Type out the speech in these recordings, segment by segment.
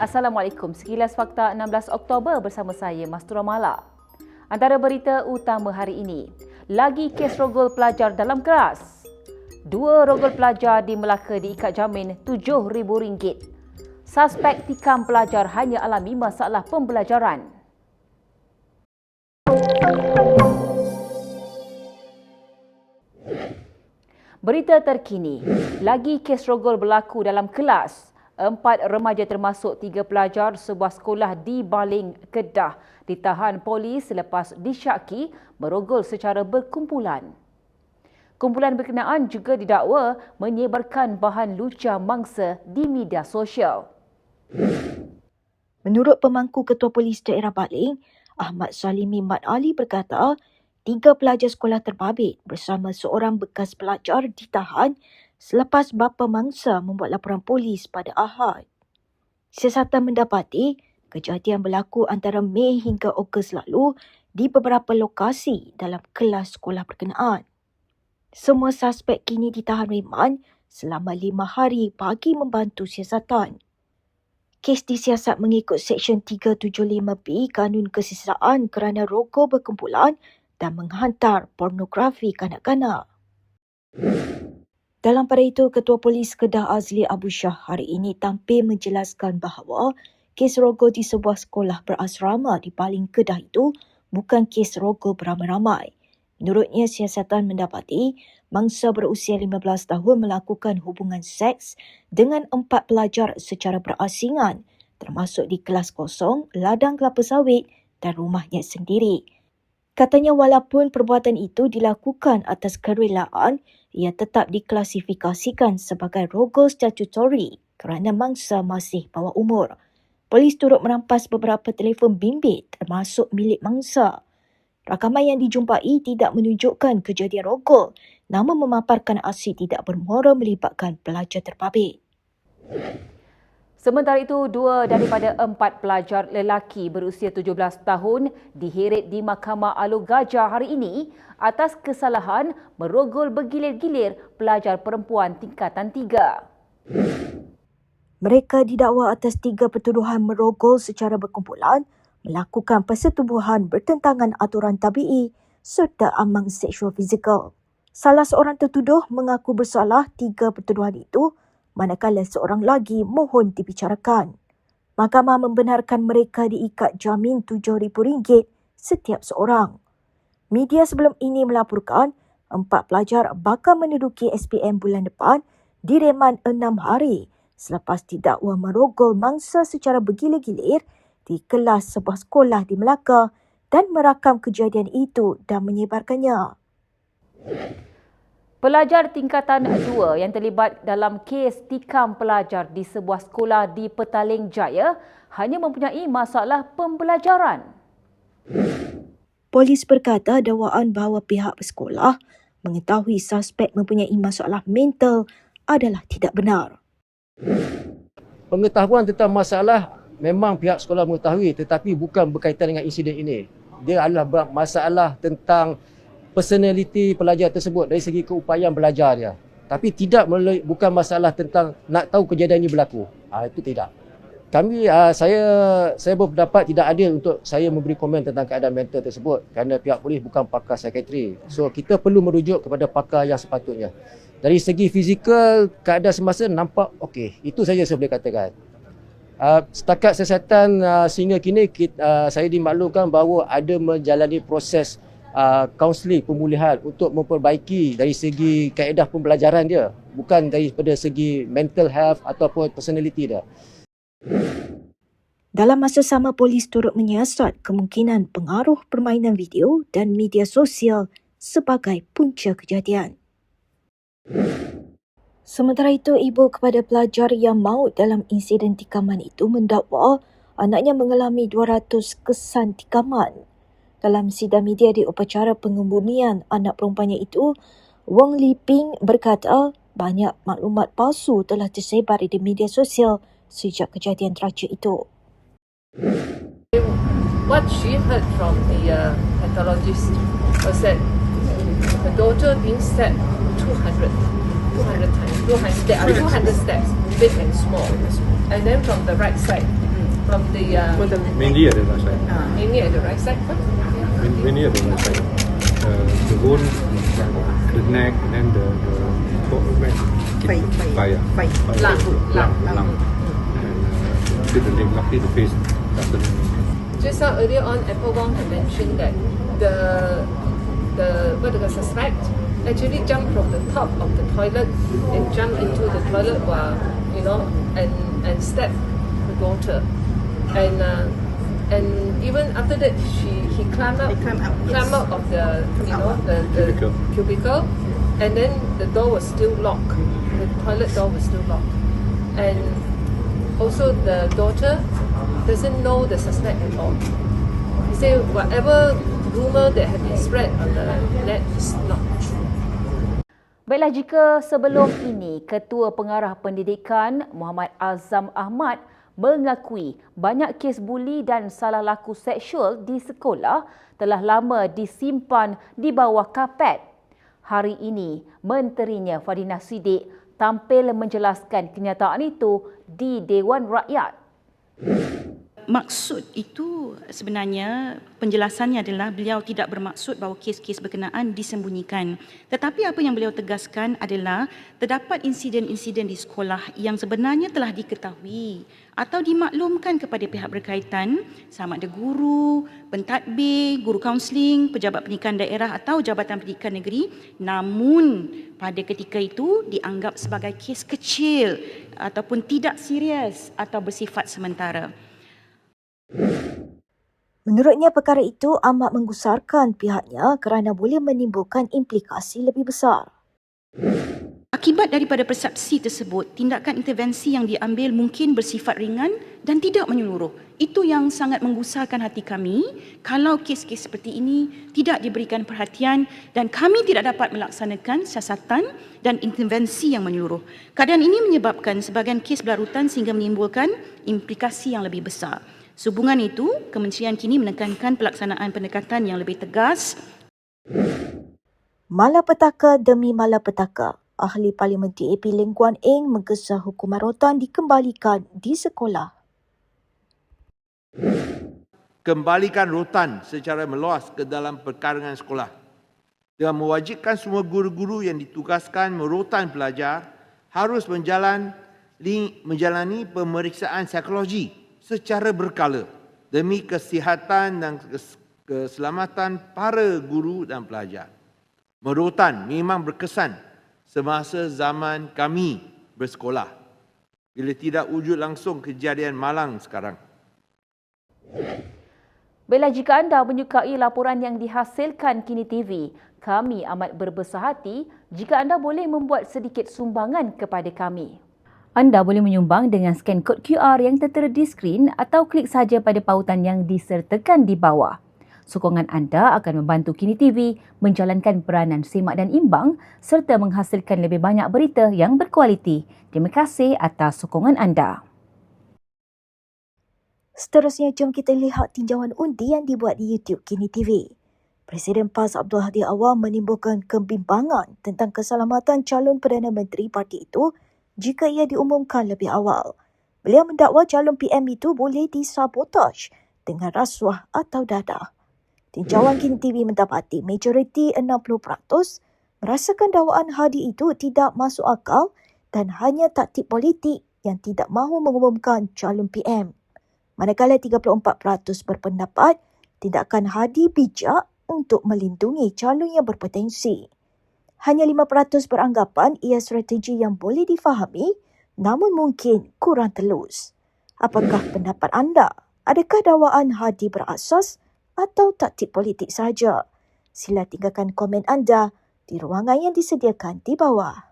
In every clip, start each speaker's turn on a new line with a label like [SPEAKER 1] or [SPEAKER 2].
[SPEAKER 1] Assalamualaikum. Sekilas fakta 16 Oktober bersama saya Mastura Mala. Antara berita utama hari ini, lagi kes rogol pelajar dalam kelas. Dua rogol pelajar di Melaka diikat jamin RM7,000. Suspek tikam pelajar hanya alami masalah pembelajaran. Berita terkini, lagi kes rogol berlaku dalam kelas. Empat remaja termasuk tiga pelajar sebuah sekolah di Baling, Kedah ditahan polis selepas disyaki merogol secara berkumpulan. Kumpulan berkenaan juga didakwa menyebarkan bahan lucah mangsa di media sosial.
[SPEAKER 2] Menurut pemangku Ketua Polis Daerah Baling, Ahmad Salimi Mat Ali berkata, tiga pelajar sekolah terbabit bersama seorang bekas pelajar ditahan selepas bapa mangsa membuat laporan polis pada Ahad. Siasatan mendapati kejadian berlaku antara Mei hingga Ogos lalu di beberapa lokasi dalam kelas sekolah berkenaan. Semua suspek kini ditahan reman selama lima hari bagi membantu siasatan. Kes disiasat mengikut Seksyen 375B Kanun Kesisaan kerana rokok berkumpulan dan menghantar pornografi kanak-kanak. Dalam pada itu, Ketua Polis Kedah Azli Abu Shah hari ini tampil menjelaskan bahawa kes rogol di sebuah sekolah berasrama di Paling Kedah itu bukan kes rogol beramai-ramai. Menurutnya, siasatan mendapati mangsa berusia 15 tahun melakukan hubungan seks dengan empat pelajar secara berasingan termasuk di kelas kosong, ladang kelapa sawit dan rumahnya sendiri. Katanya walaupun perbuatan itu dilakukan atas kerelaan, ia tetap diklasifikasikan sebagai rogol statutory kerana mangsa masih bawah umur. Polis turut merampas beberapa telefon bimbit termasuk milik mangsa. Rakaman yang dijumpai tidak menunjukkan kejadian rogol namun memaparkan aksi tidak bermoral melibatkan pelajar terbabit.
[SPEAKER 1] Sementara itu, dua daripada empat pelajar lelaki berusia 17 tahun diheret di Mahkamah Alu Gajah hari ini atas kesalahan merogol bergilir-gilir pelajar perempuan tingkatan tiga.
[SPEAKER 2] Mereka didakwa atas tiga pertuduhan merogol secara berkumpulan, melakukan persetubuhan bertentangan aturan tabi'i serta amang seksual fizikal. Salah seorang tertuduh mengaku bersalah tiga pertuduhan itu manakala seorang lagi mohon dibicarakan. Mahkamah membenarkan mereka diikat jamin RM7,000 setiap seorang. Media sebelum ini melaporkan empat pelajar bakal menduduki SPM bulan depan direman enam hari selepas didakwa merogol mangsa secara bergilir-gilir di kelas sebuah sekolah di Melaka dan merakam kejadian itu dan menyebarkannya.
[SPEAKER 1] Pelajar tingkatan 2 yang terlibat dalam kes tikam pelajar di sebuah sekolah di Petaling Jaya hanya mempunyai masalah pembelajaran.
[SPEAKER 2] Polis berkata dakwaan bahawa pihak sekolah mengetahui suspek mempunyai masalah mental adalah tidak benar.
[SPEAKER 3] Pengetahuan tentang masalah memang pihak sekolah mengetahui tetapi bukan berkaitan dengan insiden ini. Dia adalah masalah tentang personality pelajar tersebut dari segi keupayaan belajar dia. Tapi tidak melalui, bukan masalah tentang nak tahu kejadian ini berlaku. Ha, itu tidak. Kami, uh, saya saya berpendapat tidak adil untuk saya memberi komen tentang keadaan mental tersebut kerana pihak polis bukan pakar psikiatri. So kita perlu merujuk kepada pakar yang sepatutnya. Dari segi fizikal, keadaan semasa nampak okey. Itu saja saya boleh katakan. Uh, setakat kesihatan uh, sehingga kini kita, uh, saya dimaklumkan bahawa ada menjalani proses kaunseling uh, pemulihan untuk memperbaiki dari segi kaedah pembelajaran dia bukan daripada segi mental health ataupun personality dia.
[SPEAKER 2] Dalam masa sama polis turut menyiasat kemungkinan pengaruh permainan video dan media sosial sebagai punca kejadian. Sementara itu, ibu kepada pelajar yang maut dalam insiden tikaman itu mendakwa anaknya mengalami 200 kesan tikaman dalam sidang media di upacara pengemurnian anak perempuannya itu, Wong Li Ping berkata banyak maklumat palsu telah tersebar di media sosial sejak kejadian tragik itu.
[SPEAKER 4] What she heard from the uh, pathologist was that her daughter being stabbed 200, 200 times. 200, there are 200 steps, big and small. And then from the right side, from the uh,
[SPEAKER 5] Mainly at the right side.
[SPEAKER 4] mainly at the right side.
[SPEAKER 5] Mainly at the right side. Uh, the bone, the neck, and the the throat, where?
[SPEAKER 6] Fai, fai.
[SPEAKER 5] Fai,
[SPEAKER 4] Lung, lung,
[SPEAKER 5] lung, lung. And uh, the leg, luckily the face doesn't.
[SPEAKER 4] Just now earlier on, Apple Wong had mentioned that the the what do you suspect actually jumped from the top of the toilet and jumped into the toilet while you know and and stabbed the daughter, and uh, and even after that she he climbed up
[SPEAKER 6] climbed up, yes.
[SPEAKER 4] climbed out of the you know the, the
[SPEAKER 5] Cubicle.
[SPEAKER 4] cubicle, and then the door was still locked. The toilet door was still locked, and also the daughter doesn't know the suspect at all. He said whatever rumor that had been spread on the net is not true.
[SPEAKER 1] Baiklah jika sebelum ini Ketua Pengarah Pendidikan Muhammad Azam Ahmad mengakui banyak kes buli dan salah laku seksual di sekolah telah lama disimpan di bawah kapet. Hari ini, menterinya Fadina Sidik tampil menjelaskan kenyataan itu di Dewan Rakyat.
[SPEAKER 7] Maksud itu sebenarnya penjelasannya adalah beliau tidak bermaksud bahawa kes-kes berkenaan disembunyikan. Tetapi apa yang beliau tegaskan adalah terdapat insiden-insiden di sekolah yang sebenarnya telah diketahui atau dimaklumkan kepada pihak berkaitan sama ada guru, pentadbir, guru kaunseling, pejabat pendidikan daerah atau jabatan pendidikan negeri namun pada ketika itu dianggap sebagai kes kecil ataupun tidak serius atau bersifat sementara.
[SPEAKER 2] Menurutnya perkara itu amat menggusarkan pihaknya kerana boleh menimbulkan implikasi lebih besar.
[SPEAKER 7] Akibat daripada persepsi tersebut, tindakan intervensi yang diambil mungkin bersifat ringan dan tidak menyeluruh. Itu yang sangat menggusarkan hati kami kalau kes-kes seperti ini tidak diberikan perhatian dan kami tidak dapat melaksanakan siasatan dan intervensi yang menyeluruh. Keadaan ini menyebabkan sebahagian kes berlarutan sehingga menimbulkan implikasi yang lebih besar. Sehubungan itu, kementerian kini menekankan pelaksanaan pendekatan yang lebih tegas.
[SPEAKER 2] Malapetaka demi malapetaka, Ahli Parlimen DAP Ling Kuan Eng menggesa hukuman rotan dikembalikan di sekolah.
[SPEAKER 8] kembalikan rotan secara meluas ke dalam perkarangan sekolah. Dengan mewajibkan semua guru-guru yang ditugaskan merotan pelajar harus menjalan, menjalani pemeriksaan psikologi secara berkala demi kesihatan dan kes- keselamatan para guru dan pelajar. Merotan memang berkesan semasa zaman kami bersekolah bila tidak wujud langsung kejadian malang sekarang.
[SPEAKER 1] Baiklah jika anda menyukai laporan yang dihasilkan Kini TV, kami amat berbesar hati jika anda boleh membuat sedikit sumbangan kepada kami. Anda boleh menyumbang dengan scan kod QR yang tertera di skrin atau klik saja pada pautan yang disertakan di bawah. Sokongan anda akan membantu Kini TV menjalankan peranan semak dan imbang serta menghasilkan lebih banyak berita yang berkualiti. Terima kasih atas sokongan anda.
[SPEAKER 2] Seterusnya, jom kita lihat tinjauan undi yang dibuat di YouTube Kini TV. Presiden PAS Abdul Hadi Awam menimbulkan kebimbangan tentang keselamatan calon Perdana Menteri parti itu jika ia diumumkan lebih awal. Beliau mendakwa calon PM itu boleh disabotaj dengan rasuah atau dadah. Tinjauan Kini TV mendapati majoriti 60% merasakan dakwaan Hadi itu tidak masuk akal dan hanya taktik politik yang tidak mahu mengumumkan calon PM manakala 34% berpendapat tindakan Hadi bijak untuk melindungi calon yang berpotensi. Hanya 5% beranggapan ia strategi yang boleh difahami namun mungkin kurang telus. Apakah pendapat anda? Adakah dakwaan Hadi berasas atau taktik politik saja? Sila tinggalkan komen anda di ruangan yang disediakan di bawah.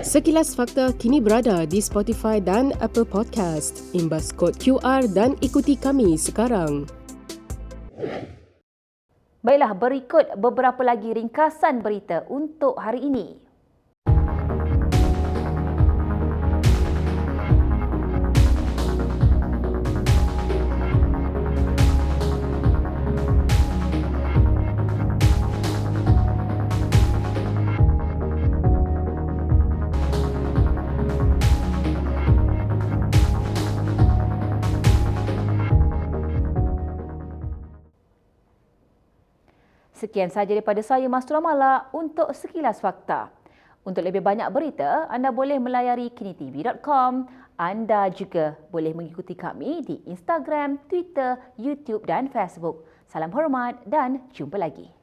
[SPEAKER 9] Sekilas Fakta kini berada di Spotify dan Apple Podcast. Imbas kod QR dan ikuti kami sekarang.
[SPEAKER 1] Baiklah, berikut beberapa lagi ringkasan berita untuk hari ini. Sekian sahaja daripada saya Mastura Malak untuk Sekilas Fakta. Untuk lebih banyak berita, anda boleh melayari kinitv.com. Anda juga boleh mengikuti kami di Instagram, Twitter, YouTube dan Facebook. Salam hormat dan jumpa lagi.